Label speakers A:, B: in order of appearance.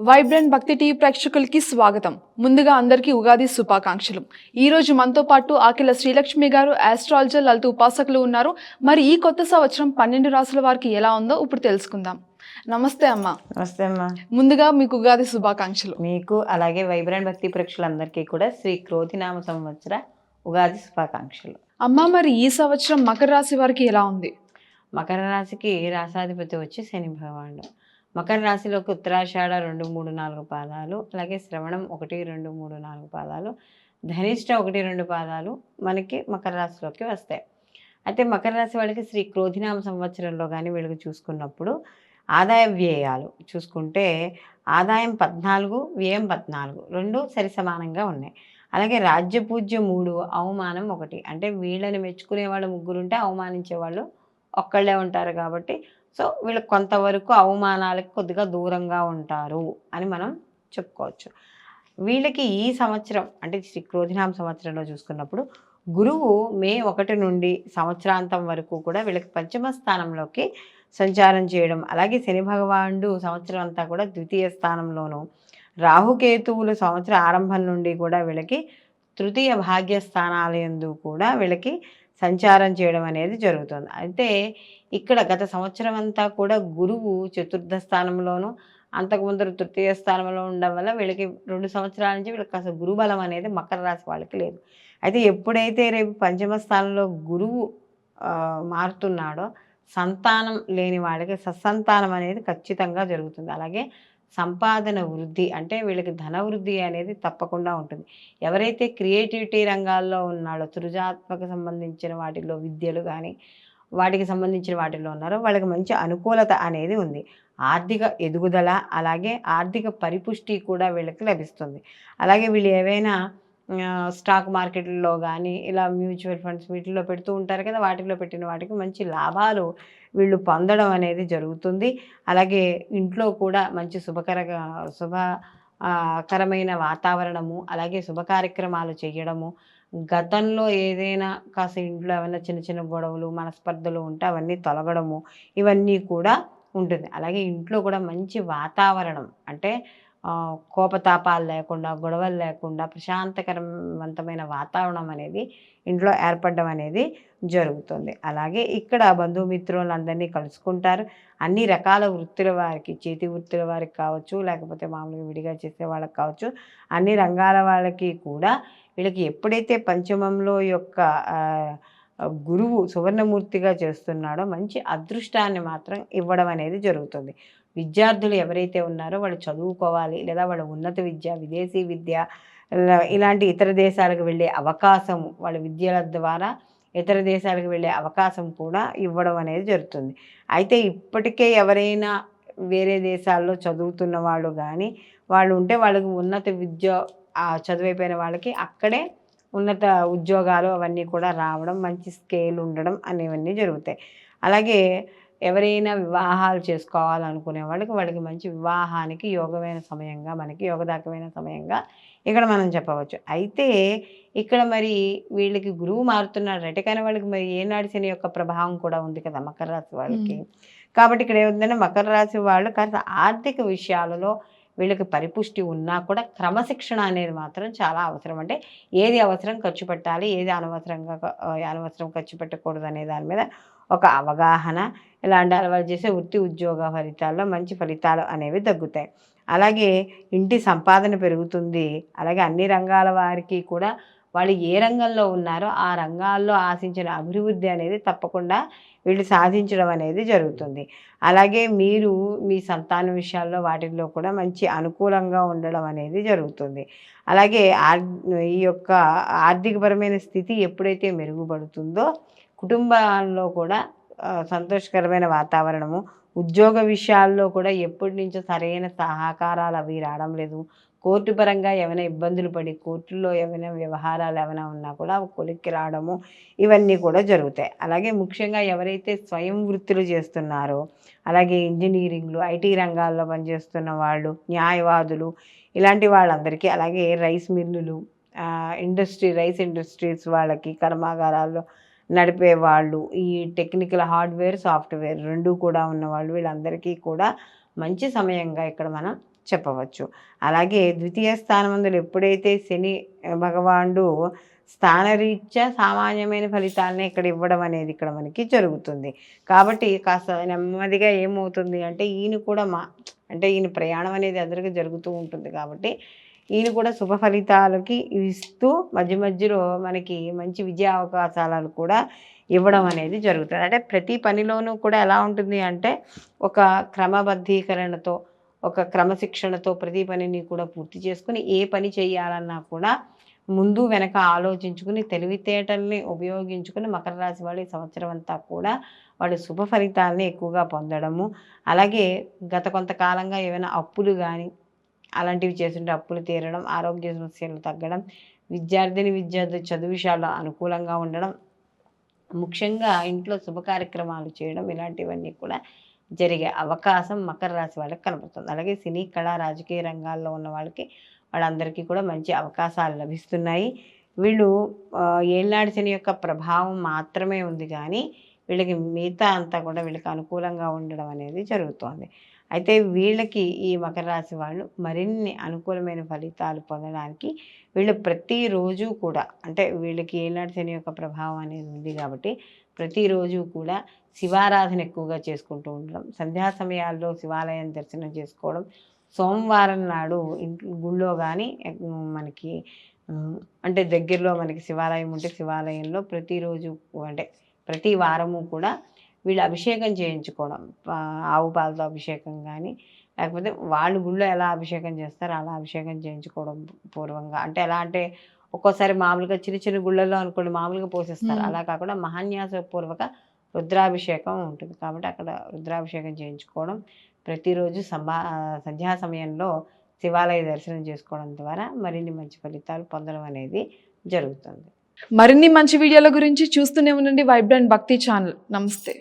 A: Vibrant భక్తి TV ప్రేక్షకులకి స్వాగతం. ముందుగా అందరికీ ఉగాది శుభాకాంక్షలు. ఈ రోజు మనతో పాటు ఆకిల శ్రీలక్ష్మి గారు ఆస్ట్రాలజర్ లలిత ఉపాసకులు ఉన్నారు. మరి ఈ కొత్త సంవత్సరం పన్నెండు రాసుల వారికి ఎలా ఉందో ఇప్పుడు తెలుసుకుందాం. నమస్తే అమ్మ.
B: నమస్తే అమ్మా.
A: ముందుగా మీకు ఉగాది శుభాకాంక్షలు.
B: మీకు అలాగే వైబ్రెంట్ భక్తి ప్రేక్షకులందరికీ కూడా శ్రీ క్రోధినామ సంవత్సర ఉగాది శుభాకాంక్షలు.
A: అమ్మ మరి ఈ సంవత్సరం మకర రాశి వారికి ఎలా ఉంది?
B: మకర రాశికి రాసాధిపతి వచ్చి శని భగవానుడు? మకర రాశిలోకి ఉత్తరాషాఢ రెండు మూడు నాలుగు పాదాలు అలాగే శ్రవణం ఒకటి రెండు మూడు నాలుగు పాదాలు ధనిష్ట ఒకటి రెండు పాదాలు మనకి మకర రాశిలోకి వస్తాయి. అయితే మకర రాశి వాళ్ళకి శ్రీ క్రోధినామ సంవత్సరంలో కానీ వీళ్ళకి చూసుకున్నప్పుడు ఆదాయ వ్యయాలు చూసుకుంటే ఆదాయం పద్నాలుగు వ్యయం పద్నాలుగు రెండు సరి సమానంగా ఉన్నాయి. అలాగే రాజ్య పూజ్య మూడు అవమానం ఒకటి. అంటే వీళ్ళని మెచ్చుకునే వాళ్ళు ముగ్గురు ఉంటే అవమానించే వాళ్ళు ఒక్కళ్ళే ఉంటారు కాబట్టి సో వీళ్ళు కొంతవరకు అవమానాలకు కొద్దిగా దూరంగా ఉంటారు అని మనం చెప్పుకోవచ్చు. వీళ్ళకి ఈ సంవత్సరం అంటే శ్రీ క్రోధినామ సంవత్సరంలో చూసుకున్నప్పుడు గురువు మే ఒకటి నుండి సంవత్సరాంతం వరకు కూడా వీళ్ళకి పంచమ స్థానంలోకి సంచారం చేయడం అలాగే శని భగవానుడు సంవత్సరం అంతా కూడా ద్వితీయ స్థానంలోను రాహుకేతువులు సంవత్సర ఆరంభం నుండి కూడా వీళ్ళకి తృతీయ భాగ్య స్థానాలయందు కూడా వీళ్ళకి సంచారం చేయడం అనేది జరుగుతుంది. అయితే ఇక్కడ గత సంవత్సరం అంతా కూడా గురువు చతుర్థ స్థానంలోను అంతకుముందు తృతీయ స్థానంలో ఉండడం వల్ల వీళ్ళకి రెండు సంవత్సరాల నుంచి వీళ్ళకి అసలు గురుబలం అనేది మకర రాశి వాళ్ళకి లేదు. అయితే ఎప్పుడైతే రేపు పంచమ స్థానంలో గురువు మారుతున్నాడో సంతానం లేని వాళ్ళకి సత్సంతానం అనేది ఖచ్చితంగా జరుగుతుంది. అలాగే సంపాదన వృద్ధి అంటే వీళ్ళకి ధన వృద్ధి అనేది తప్పకుండా ఉంటుంది. ఎవరైతే క్రియేటివిటీ రంగాల్లో ఉన్నాడో సృజాత్మక సంబంధించిన వాటిలో విద్యలు కానీ వాటికి సంబంధించిన వాటిలో ఉన్నారో వాళ్ళకి మంచి అనుకూలత అనేది ఉంది. ఆర్థిక ఎదుగుదల అలాగే ఆర్థిక పరిపుష్టి కూడా వీళ్ళకి లభిస్తుంది. అలాగే వీళ్ళు ఏవైనా స్టాక్ మార్కెట్లో కానీ ఇలా మ్యూచువల్ ఫండ్స్ వీటిల్లో పెడుతూ ఉంటారు కదా వాటిలో పెట్టిన వాటికి మంచి లాభాలు వీళ్ళు పొందడం అనేది జరుగుతుంది. అలాగే ఇంట్లో కూడా మంచి శుభకర శుభ కరమైన వాతావరణము అలాగే శుభ కార్యక్రమాలు చేయడము గతంలో ఏదైనా కాస్త ఇంట్లో ఏమైనా చిన్న చిన్న గొడవలు మనస్పర్ధలు ఉంటే అవన్నీ తొలగడము ఇవన్నీ కూడా ఉంటుంది. అలాగే ఇంట్లో కూడా మంచి వాతావరణం అంటే కోపతాపాలు లేకుండా గొడవలు లేకుండా ప్రశాంతకరవంతమైన వాతావరణం అనేది ఇంట్లో ఏర్పడడం అనేది జరుగుతుంది. అలాగే ఇక్కడ బంధుమిత్రులందరినీ కలుసుకుంటారు. అన్ని రకాల వృత్తుల వారికి చేతి వృత్తుల వారికి కావచ్చు లేకపోతే మామూలుగా విడిగా చేసే వాళ్ళకి కావచ్చు అన్ని రంగాల వాళ్ళకి కూడా వీళ్ళకి ఎప్పుడైతే పంచమంలో యొక్క గురువు సువర్ణమూర్తిగా చేస్తున్నాడో మంచి అదృష్టాన్ని మాత్రం ఇవ్వడం అనేది జరుగుతుంది. విద్యార్థులు ఎవరైతే ఉన్నారో వాళ్ళు చదువుకోవాలి లేదా వాళ్ళ ఉన్నత విద్య విదేశీ విద్య ఇలాంటి ఇతర దేశాలకు వెళ్ళే అవకాశం వాళ్ళ విద్యల ద్వారా ఇతర దేశాలకు వెళ్ళే అవకాశం కూడా ఇవ్వడం అనేది జరుగుతుంది. అయితే ఇప్పటికే ఎవరైనా వేరే దేశాల్లో చదువుతున్న వాళ్ళు కానీ వాళ్ళు ఉంటే వాళ్ళకి ఉన్నత విద్య చదువైపోయిన వాళ్ళకి అక్కడే ఉన్నత ఉద్యోగాలు అవన్నీ కూడా రావడం మంచి స్కేల్ ఉండడం అనేవన్నీ జరుగుతాయి. అలాగే ఎవరైనా వివాహాలు చేసుకోవాలనుకునే వాళ్ళకి వాళ్ళకి మంచి వివాహానికి యోగమైన సమయంగా మనకి యోగదాయకమైన సమయంగా ఇక్కడ మనం చెప్పవచ్చు. అయితే ఇక్కడ మరి వీళ్ళకి గురువు మారుతున్నాడు రైట్ కానీ వాళ్ళకి మరి ఏనాడు శని యొక్క ప్రభావం కూడా ఉంది కదా మకర రాశి వాళ్ళకి. కాబట్టి ఇక్కడ ఏముందంటే మకర రాశి వాళ్ళు కాస్త ఆర్థిక విషయాలలో వీళ్ళకి పరిపుష్టి ఉన్నా కూడా క్రమశిక్షణ అనేది మాత్రం చాలా అవసరం. అంటే ఏది అవసరం ఖర్చు పెట్టాలి ఏది అనవసరంగా అనవసరం ఖర్చు పెట్టకూడదు అనే దాని మీద ఒక అవగాహన ఇలాంటి అలవాటు చేసే వృత్తి ఉద్యోగ ఫలితాల్లో మంచి ఫలితాలు అనేవి తగ్గుతాయి. అలాగే ఇంటి సంపాదన పెరుగుతుంది. అలాగే అన్ని రంగాల వారికి కూడా వాళ్ళు ఏ రంగంలో ఉన్నారో ఆ రంగాల్లో ఆశించిన అభివృద్ధి అనేది తప్పకుండా వీళ్ళు సాధించడం అనేది జరుగుతుంది. అలాగే మీరు మీ సంతాన విషయాల్లో వాటిల్లో కూడా మంచి అనుకూలంగా ఉండడం అనేది జరుగుతుంది. అలాగే ఆర్ ఈ యొక్క ఆర్థికపరమైన స్థితి ఎప్పుడైతే మెరుగుపడుతుందో కుటుంబాల్లో కూడా సంతోషకరమైన వాతావరణము ఉద్యోగ విషయాల్లో కూడా ఎప్పటి నుంచో సరైన సహకారాలు అవి రావడం లేదు. కోర్టు పరంగా ఏమైనా ఇబ్బందులు పడి కోర్టులో ఏమైనా వ్యవహారాలు ఏమైనా ఉన్నా కూడా కొలిక్కి రావడము ఇవన్నీ కూడా జరుగుతాయి. అలాగే ముఖ్యంగా ఎవరైతే స్వయం వృత్తులు చేస్తున్నారో అలాగే ఇంజనీరింగ్లు ఐటీ రంగాల్లో పనిచేస్తున్న వాళ్ళు న్యాయవాదులు ఇలాంటి వాళ్ళందరికీ అలాగే రైస్ మిల్లులు ఇండస్ట్రీ రైస్ ఇండస్ట్రీస్ వాళ్ళకి కర్మాగారాల్లో నడిపే వాళ్ళు ఈ టెక్నికల్ హార్డ్వేర్ సాఫ్ట్వేర్ రెండు కూడా ఉన్నవాళ్ళు వీళ్ళందరికీ కూడా మంచి సమయంగా ఇక్కడ మనం చెప్పవచ్చు. అలాగే ద్వితీయ స్థానమందులు ఎప్పుడైతే శని భగవానుడు స్థానరీత్యా సామాన్యమైన ఫలితాలని ఇక్కడ ఇవ్వడం అనేది ఇక్కడ మనకి జరుగుతుంది. కాబట్టి కాస్త నెమ్మదిగా ఏమవుతుంది అంటే ఈయన కూడా మా అంటే ఈయన ప్రయాణం అనేది ఎదురుగా జరుగుతూ ఉంటుంది కాబట్టి ఈయన కూడా శుభ ఫలితాలకి ఇస్తూ మధ్య మధ్యలో మనకి మంచి విజయ అవకాశాలను కూడా ఇవ్వడం అనేది జరుగుతుంది. అంటే ప్రతి పనిలోనూ కూడా ఎలా ఉంటుంది అంటే ఒక క్రమబద్ధీకరణతో ఒక క్రమశిక్షణతో ప్రతి పనిని కూడా పూర్తి చేసుకుని ఏ పని చేయాలన్నా కూడా ముందు వెనక ఆలోచించుకుని తెలివితేటల్ని ఉపయోగించుకుని మకర రాశి వాళ్ళు ఈ సంవత్సరం అంతా కూడా వాళ్ళు శుభ ఫలితాలని ఎక్కువగా పొందడము. అలాగే గత కొంతకాలంగా ఏమైనా అప్పులు కానీ అలాంటివి చేస్తుంటే అప్పులు తీరడం ఆరోగ్య సమస్యలు తగ్గడం విద్యార్థిని విద్యార్థి చదువు విషయాల్లో అనుకూలంగా ఉండడం ముఖ్యంగా ఇంట్లో శుభ కార్యక్రమాలు చేయడం ఇలాంటివన్నీ కూడా జరిగే అవకాశం మకర రాశి వాళ్ళకి కనబడుతుంది. అలాగే సినీ కళ రాజకీయ రంగాల్లో ఉన్న వాళ్ళకి వాళ్ళందరికీ కూడా మంచి అవకాశాలు లభిస్తున్నాయి. వీళ్ళు ఏళ్ళనాడు శని యొక్క ప్రభావం మాత్రమే ఉంది కానీ వీళ్ళకి మిగతా అంతా కూడా వీళ్ళకి అనుకూలంగా ఉండడం అనేది జరుగుతోంది. అయితే వీళ్ళకి ఈ మకర రాశి వాళ్ళు మరిన్ని అనుకూలమైన ఫలితాలు పొందడానికి వీళ్ళు ప్రతిరోజు కూడా అంటే వీళ్ళకి ఏళ్ళనాడు శని యొక్క ప్రభావం అనేది ఉంది కాబట్టి ప్రతిరోజు కూడా శివారాధన ఎక్కువగా చేసుకుంటూ ఉండడం. సంధ్యా సమయాల్లో శివాలయం దర్శనం చేసుకోవడం. సోమవారం నాడు ఇంట్లో గుళ్ళో కానీ మనకి అంటే దగ్గరలో మనకి శివాలయం ఉంటే శివాలయంలో ప్రతిరోజు అంటే ప్రతి వారము కూడా వీళ్ళు అభిషేకం చేయించుకోవడం. ఆవు పాలతో అభిషేకం కానీ లేకపోతే వాళ్ళు గుళ్ళో ఎలా అభిషేకం చేస్తారో అలా అభిషేకం చేయించుకోవడం పూర్వంగా. అంటే ఎలా అంటే ఒక్కోసారి మామూలుగా చిన్న చిన్న గుళ్ళల్లో అనుకోండి మామూలుగా పోసేస్తారు. అలా కాకుండా మహాన్యాసపూర్వక రుద్రాభిషేకం ఉంటుంది. కాబట్టి అక్కడ రుద్రాభిషేకం చేయించుకోవడం ప్రతిరోజు సంభా సంధ్యా సమయంలో శివాలయ దర్శనం చేసుకోవడం ద్వారా మరిన్ని మంచి ఫలితాలు పొందడం అనేది జరుగుతుంది.
A: మరిన్ని మంచి వీడియోల గురించి చూస్తూనే ఉండండి. వైబ్రెంట్ భక్తి ఛానల్. నమస్తే.